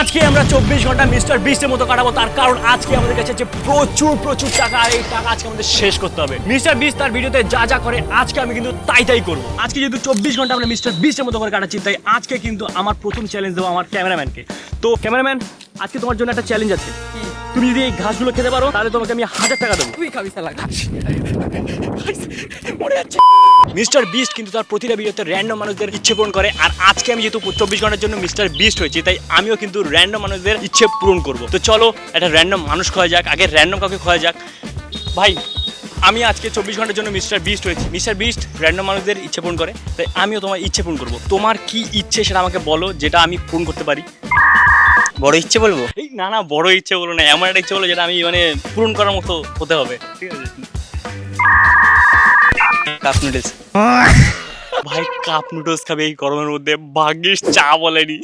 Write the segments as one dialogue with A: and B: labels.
A: আজকে আমরা চব্বিশ ঘণ্টা মিস্টার বিস্টের মতো কাটাবো। তার কারণ আজকে আমাদের কাছে যে প্রচুর প্রচুর টাকা, আর এই টাকা আজকে আমাদের শেষ করতে হবে। মিস্টার বিস্ট তার ভিডিওতে যা যা করে, আজকে আমি কিন্তু তাই তাই করব। আজকে যেহেতু চব্বিশ ঘণ্টা আমরা মিস্টার বিস্টের মতো করে কাটাচ্ছি, তাই আজকে কিন্তু আমার প্রথম চ্যালেঞ্জ দেবো আমার ক্যামেরাম্যানকে। তো ক্যামেরাম্যান আজকে তোমার জন্য একটা চ্যালেঞ্জ আছে। তুমি যদি এই ঘাসগুলো খেতে পারো তাহলে তোমাকে আমি হাজার টাকা দেবো।
B: তুই খাবি সালা ঘাস।
A: মরে যাচ্ছে। মিস্টার বিস্ট কিন্তু তার প্রতিটা ভিডিওতে র্যান্ডম মানুষদের ইচ্ছে পূরণ করে আর আজকে আমি যেহেতু চব্বিশ ঘণ্টার জন্য মিস্টার বিস্ট হয়েছি তাই আমিও কিন্তু র্যান্ডম মানুষদের ইচ্ছে পূরণ করব। তো চলো একটা র্যান্ডম মানুষ খোয়া যাক আগে র্যান্ডম কাউকে খোয়া যাক। ভাই আমি আজকে চব্বিশ ঘণ্টার জন্য মিস্টার বিস্ট হয়েছি। মিস্টার বিস্ট র্যান্ডম মানুষদের ইচ্ছে পূরণ করে তাই আমিও তোমার ইচ্ছে পূরণ করব। তোমার কি ইচ্ছে সেটা আমাকে বলো যেটা আমি পূরণ করতে পারি?
C: বড় ইচ্ছে বলব?
A: এই না না বড় ইচ্ছে বলো না এমন একটা ইচ্ছে বলো যেটা আমি মানে পূরণ করার মতো হতে হবে। ঠিক আছে
C: কাপ নুডলস
A: ভাই কাপ নুডলস খাবে এই গরমের মধ্যে। ভাগ্যিস চা বলেনি।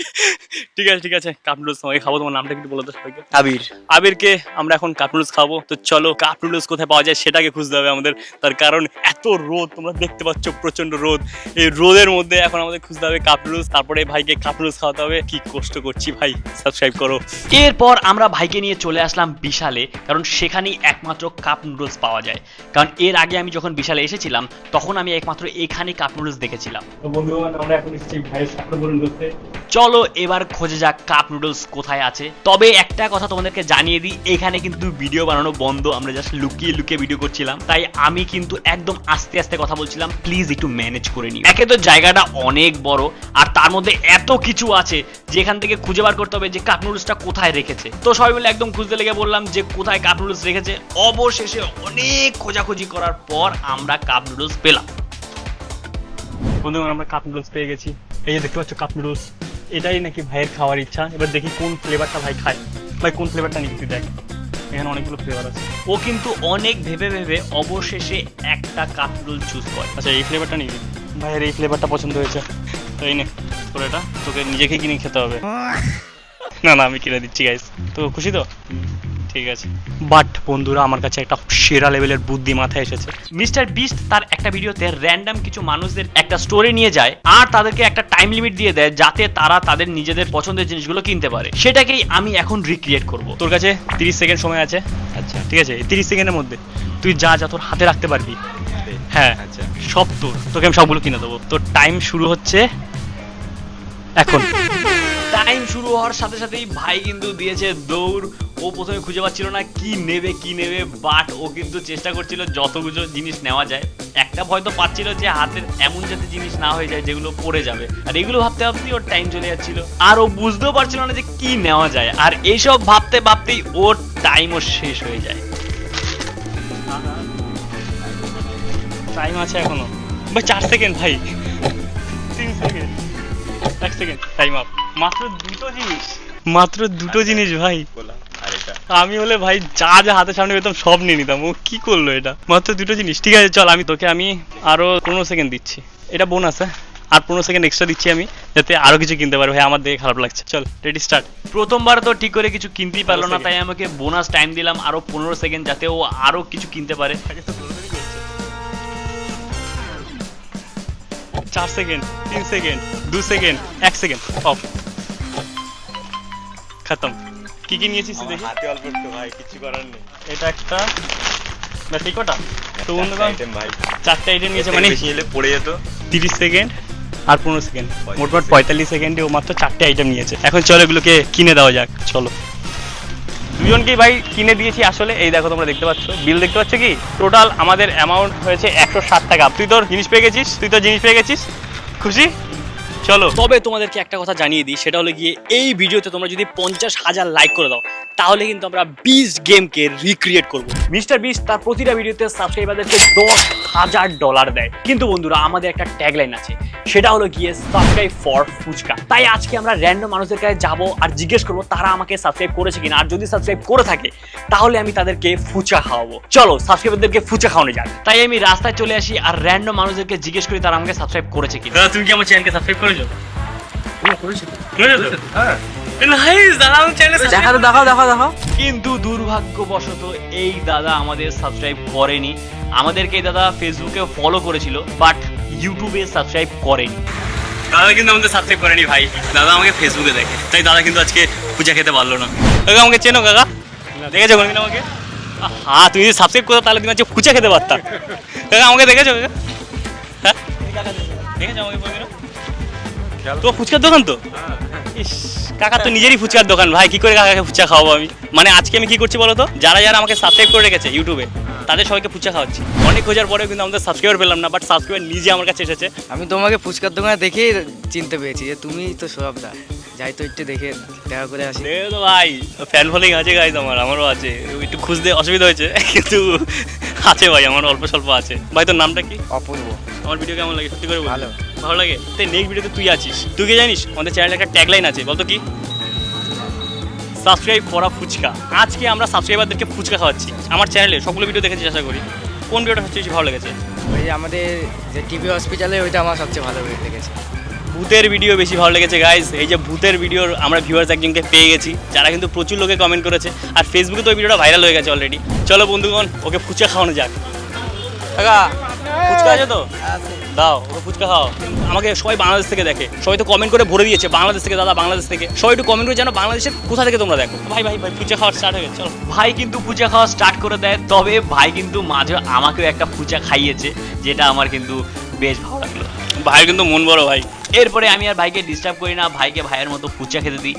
A: ঠিক আছে ঠিক আছে কাপ নুডলস তোমাকে খাব তোমার নামটা একটু বলো তো সবাইকে।
C: আবির।
A: আবিরকে আমরা এখন কাপ নুডলস খাব। তো চলো কাপ নুডলস কোথায় পাওয়া যায় সেটাকে খুঁজতে হবে আমাদের। তার কারণ এত রোদ তোমরা দেখতে পাচ্ছ প্রচণ্ড রোদ। এই রোদের মধ্যে এখন আমাদের খুঁজতে হবে কাপ নুডলস তারপরে ভাইকে কাপ নুডলস খাওয়াতে হবে। কি কষ্ট করছি ভাই সাবস্ক্রাইব করো।
D: এরপর আমরা ভাইকে নিয়ে চলে আসলাম বিশালে কারণ সেখানেই একমাত্র কাপ নুডলস পাওয়া যায়। কারণ এর আগে আমি যখন বিশালে এসেছিলাম তখন আমি একমাত্র এখানে কাপ নুডলস দেখেছিলাম।
A: এখন
D: চলো এবার খোঁজে যাক কাপ নুডলস কোথায় আছে। তবে একটা কথা তোমাদেরকে জানিয়ে দিই এখানে কিন্তু ভিডিও বানানো বন্ধ আমরা জাস্ট লুকিয়ে লুকিয়ে ভিডিও করছিলাম। তাই আমি কিন্তু একদম আস্তে আস্তে কথা বলছিলাম প্লিজ একটু ম্যানেজ করে নিও। একে তো জায়গাটা অনেক বড় আর তার মধ্যে এত কিছু আছে যেখান থেকে খুঁজে বার করতে হবে যে কাপ নুডলসটা কোথায় রেখেছে। তো সবাই মিলে একদম খুঁজতে লেগে বললাম যে কোথায় কাপ নুডলস রেখেছে। অবশেষে অনেক খোঁজাখুঁজি করার পর আমরা কাপ নুডলস পেলাম।
A: বন্ধুগণ আমরা কাপ নুডলস পেয়ে গেছি। এই যে দেখতে পাচ্ছ কাপ নুডলস এটাই নাকি ভাইয়ের খাওয়ার ইচ্ছা। এবার দেখি কোন ফ্লেভারটা ভাই খায়। ভাই কোন ফ্লেভারটা তুই দেখ। এখানে অনেকগুলো ফ্লেভার আছে।
D: ও কিন্তু অনেক ভেবে ভেবে অবশেষে একটা কাপ নুডল চুজ করে।
A: আচ্ছা এই ফ্লেভারটা নিবি ভাইয়ের এই ফ্লেভারটা পছন্দ হয়েছে। তো এই নে তোর এটা। তোকে নিজেকে কিনে খেতে হবে। না না আমি কিনে দিচ্ছি গাইস তো খুশি তো? ঠিক আছে। বাট বন্ধুরা আমার কাছে একটা সেরা লেভেলের বুদ্ধি মাথায় এসেছে।
D: মিস্টার বিস্ট তার একটা ভিডিওতে র্যান্ডম কিছু মানুষদের একটা স্টোরে নিয়ে যায় আর তাদেরকে একটা টাইম লিমিট দিয়ে দেয় যাতে তারা তাদের নিজেদের পছন্দের জিনিসগুলো কিনতে পারে। সেটাকেই আমি এখন রিক্রিয়েট করব।
A: তোর কাছে তিরিশ সেকেন্ড সময় আছে?
C: আচ্ছা।
A: ঠিক আছে এই তিরিশ সেকেন্ডের মধ্যে তুই যা যা তোর হাতে রাখতে পারবি। হ্যাঁ
C: আচ্ছা।
A: সব তোর। তোকে আমি সবগুলো কিনে দেবো। তোর টাইম শুরু হচ্ছে এখন।
D: টাইম শুরু হওয়ার সাথে সাথেই ভাই কিন্তু দিয়েছে দৌড়। ও প্রথমে খুঁজে পাচ্ছিল না কি নেবে কি নেবে বাট ও কিন্তু চেষ্টা করছিল যতগুলো জিনিস নেওয়া যায়। একটা ভয় তো পাচ্ছিল যে হাতের এমন যাতে জিনিস না হয়ে যায় যেগুলো পড়ে যাবে। আর এগুলো ভাবতে ভাবতেই ওর টাইম চলে যাচ্ছিল। আর ও বুঝতেও পারছিল না যে কি নেওয়া যায়। আর এইসব ভাবতে ভাবতেই ওর টাইমও শেষ হয়ে যায়।
A: টাইম আছে এখনও। ভাই, চার সেকেন্ড ভাই। তিন সেকেন্ড এক সেকেন্ড টাইম আপ মাত্র দুটো জিনিস। মাত্র দুটো জিনিস, ভাই। আমি হলে ভাই যা যা হাতে সামনে পেতাম সব নিয়ে নিতাম। ও কি করল এটা? মাত্র দুটো জিনিস। ঠিক আছে চল আমি তোকে আমি আরও পনেরো সেকেন্ড দিচ্ছি। এটা বোনাস হ্যাঁ? আর পনেরো সেকেন্ড এক্সট্রা দিচ্ছি আমি যাতে আরও কিছু কিনতে পারবে। ভাই আমার দেখে খারাপ লাগছে। চল রেডি স্টার্ট
D: প্রথমবার তো ঠিক করে কিছু কিনতেই পারল না তাই আমাকে বোনাস টাইম দিলাম আরও পনেরো সেকেন্ড যাতে ও আরও কিছু কিনতে পারে।
A: চার সেকেন্ড তিন সেকেন্ড দু সেকেন্ড এক সেকেন্ড অফ খতম। কি কি নিয়েছিস দেখি?
C: হাতে অল্প একটু ভাই কিছু করার নেই।
A: এটা একটা ব্যাস এই কটা তো বন্ধুগণ
C: আইটেম ভাই।
A: চারটে আইটেম নিয়েছে মানে
C: বেশি এলে পড়ে যেত।
A: তিরিশ সেকেন্ড আর পনেরো সেকেন্ড। মোটমাট পঁয়তাল্লিশ সেকেন্ডে ও মাত্র চারটে আইটেম নিয়েছে। এখন চলো এগুলোকে কিনে দেওয়া যাক চলো। দুজনকেই ভাই কিনে দিয়েছি আসলে। এই দেখো তোমরা দেখতে পাচ্ছ। বিল দেখতে পাচ্ছ কি? টোটাল আমাদের অ্যামাউন্ট হয়েছে একশো ষাট টাকা। তুই তোর জিনিস পেয়ে গেছিস? তুই তোর জিনিস পেয়ে গেছিস? খুশি? চলো। তবে তোমাদেরকে একটা কথা জানিয়ে দিই সেটা হলো গিয়ে এই ভিডিওতে তোমরা যদি পঞ্চাশ হাজার লাইক করে দাও তাহলে কিন্তু আমরা বিস গেমকে রিক্রিয়েট করব। মিস্টার বিস তার প্রতিটা ভিডিওতে সাবস্ক্রাইবারদেরকে দশ হাজার ডলার দেয়। কিন্তু বন্ধুরা আমাদের একটা ট্যাগলাইন আছে সেটা হলো গিয়ে সাবস্ক্রাইব ফর ফুচকা। তাই আজকে আমরা র্যান্ডম মানুষদের কাছে যাব আর জিজ্ঞেস করব তারা আমাকে সাবস্ক্রাইব করেছে কিনা? আর যদি সাবস্ক্রাইব করে থাকে তাহলে আমি তাদেরকে ফুচকা খাওয়াবো। চলো সাবস্ক্রাইবারদেরকে ফুচকা খাওয়ানো যাক। তাই আমি রাস্তায় চলে আসি আর র্যান্ডম মানুষদেরকে জিজ্ঞেস করি তারা আমাকে সাবস্ক্রাইব করেছে কিনা। তুমি কি আমার চ্যানেলকে সাবস্ক্রাইব করেছ?
B: দেখাও
D: কিন্তু দুর্ভাগ্যবশত এই দাদা আমাদের সাবস্ক্রাইব করেনি। আমাদেরকে এই দাদা ফেসবুকে ফলো করেছিল বাট ইউটিউবে সাবস্ক্রাইব করেনি।
A: দাদা কিন্তু আমাদের সাবস্ক্রাইব করেনি ভাই। দাদা আমাকে ফেসবুকে দেখে। তাই দাদা কিন্তু আজকে পূজা খেতে পারল না। কাকা আমাকে চেনো কাকা? দেখেছ কোনদিন আমাকে? হ্যাঁ তুমি যদি সাবস্ক্রাইব করো তাহলে তুমি আজকে ফুচা খেতে পারতাম কাকা আমাকে দেখেছ কাকা? হ্যাঁ? দেখেছ আমাকে তো ফুচকার দোকান তো? ইস কাকা তো নিজেরই ফুচকার দোকান। ভাই কি করে কাকাকে ফুচকা খাওয়াবো আমি? মানে আজকে আমি কি করছি বলো তো? যারা যারা আমাকে সাবস্ক্রাইব করে রেখেছে ইউটিউবে তাদের সবাইকে ফুচকা খাওয়াচ্ছি। অনেক খোঁজার পরেও কিন্তু আমাদের সাবস্ক্রাইবার পেলাম না বাট সাবস্ক্রাইবার নিজে আমার কাছে এসেছে।
B: আমি তোমাকে ফুচকার দোকানে দেখেই চিনতে পেরেছি যে তুমি তো সৌরভদা যাই তো একটু দেখে দেখা করে আসি।
A: তো ভাই ফ্যান ফলোইং আছে গাইজ আমার আমারও আছে। একটু খুঁজতে অসুবিধা হয়েছে কিন্তু আছে ভাই আমার অল্প স্বল্প আছে। ভাই তোর নামটা কি?
B: অপূর্ব।
A: আমার ভিডিও কেমন লাগে সত্যি করে
B: ভালো।
A: ভালো লাগে? তো নেক্সট ভিডিওতে তুই আছিস। তুই কি জানিস? আমাদের চ্যানেলে একটা ট্যাগলাইন আছে বলতো কি? সাবস্ক্রাইব করা ফুচকা। আজকে আমরা সাবস্ক্রাইবারদেরকে ফুচকা খাওয়াচ্ছি। আমার চ্যানেলে সবগুলো ভিডিও দেখেছি আশা করি। কোন ভিডিওটা সবচেয়ে বেশি ভালো লেগেছে?
B: ওই যে আমাদের যে টিভি হসপিটালে ওইটা আমার সবচেয়ে ভালো করে লেগেছে।
A: ভূতের ভিডিও বেশি ভালো লেগেছে গাইজ এই যে ভূতের ভিডিওর আমরা ভিউয়ার্স একজনকে পেয়ে গেছি যারা কিন্তু প্রচুর লোকে কমেন্ট করেছে। আর ফেসবুকে তো ওই ভিডিওটা ভাইরাল হয়ে গেছে অলরেডি চলো বন্ধুগণ ওকে ফুচকা খাওয়ানো যাক। কাকা ফুচকা আছে তো? দাও ওকে ফুচকা খাও আমাকে সবাই বাংলাদেশ থেকে দেখে। সবাই তো কমেন্ট করে ভরে দিয়েছে বাংলাদেশ থেকে দাদা বাংলাদেশ থেকে। সবাই একটু কমেন্ট করে জানো বাংলাদেশের কোথা থেকে তোমরা দেখো? ভাই ভাই ভাই ফুচকা খাওয়া স্টার্ট হয়ে চলো।
D: ভাই কিন্তু পূজা খাওয়া স্টার্ট করে দেয় তবে ভাই কিন্তু মাঝে আমাকেও একটা ফুচা খাইয়েছে যেটা আমার কিন্তু বেশ ভালো লাগল।
A: ভাইয়ের কিন্তু মন বড় ভাই।
D: এরপরে আমি আর ভাইকে ডিস্টার্ব করি না ভাইকে ভাইয়ের মতো ফুচা খেতে দিই।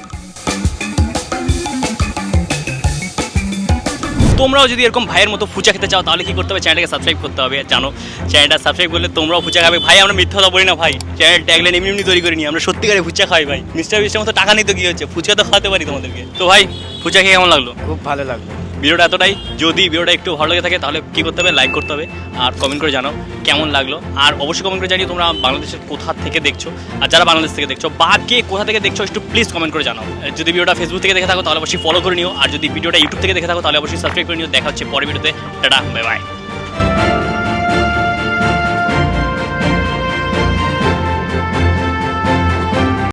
A: তোমরাও যদি এরকম ভাইয়ের মতো ফুচা খেতে চাও, তাহলে কি করতে হবে? চ্যানেলটাকে সাবস্ক্রাইব করতে হবে। জানো, চ্যানেলটা সাবস্ক্রাইব করলে তোমরাও ফুচা খাবে। ভাই, আমরা মিথ্যা বলি না, ভাই। চ্যানেল ট্যাগলাইন এমনি এমনি তৈরি করিনি আমরা সত্যিকারে ফুচা খাই, ভাই। মিস্টার মিস্টার মতো টাকা নিতে কি হচ্ছে? ফুচকা তো খাওয়াতে পারি তোমাদেরকে। তো ভাই, ফুচা খেয়ে কেমন লাগল?
B: খুব ভালো লাগল।
A: ভিডিওটা এতটাই। যদি ভিডিওটা একটু ভালো লেগে থাকে, তাহলে কী করতে হবে? লাইক করতে হবে আর কমেন্ট করে জানাও কেমন লাগল। আর অবশ্যই কমেন্ট করে জানিয়ে তোমরা বাংলাদেশের কোথা থেকে দেখছ আর যারা বাংলাদেশ থেকে দেখছ বা কে কোথা থেকে দেখছ, একটু প্লিজ কমেন্ট করে জানাও। যদি ভিডিওটা ফেসবুক থেকে দেখে থাকো, তাহলে অবশ্যই ফলো করে নিও। আর যদি ভিডিওটা ইউটিউব থেকে দেখে থাকো, তাহলে অবশ্যই সাবস্ক্রাইব করে নিও। দেখা হচ্ছে পরের ভিডিওতে। Tata bye bye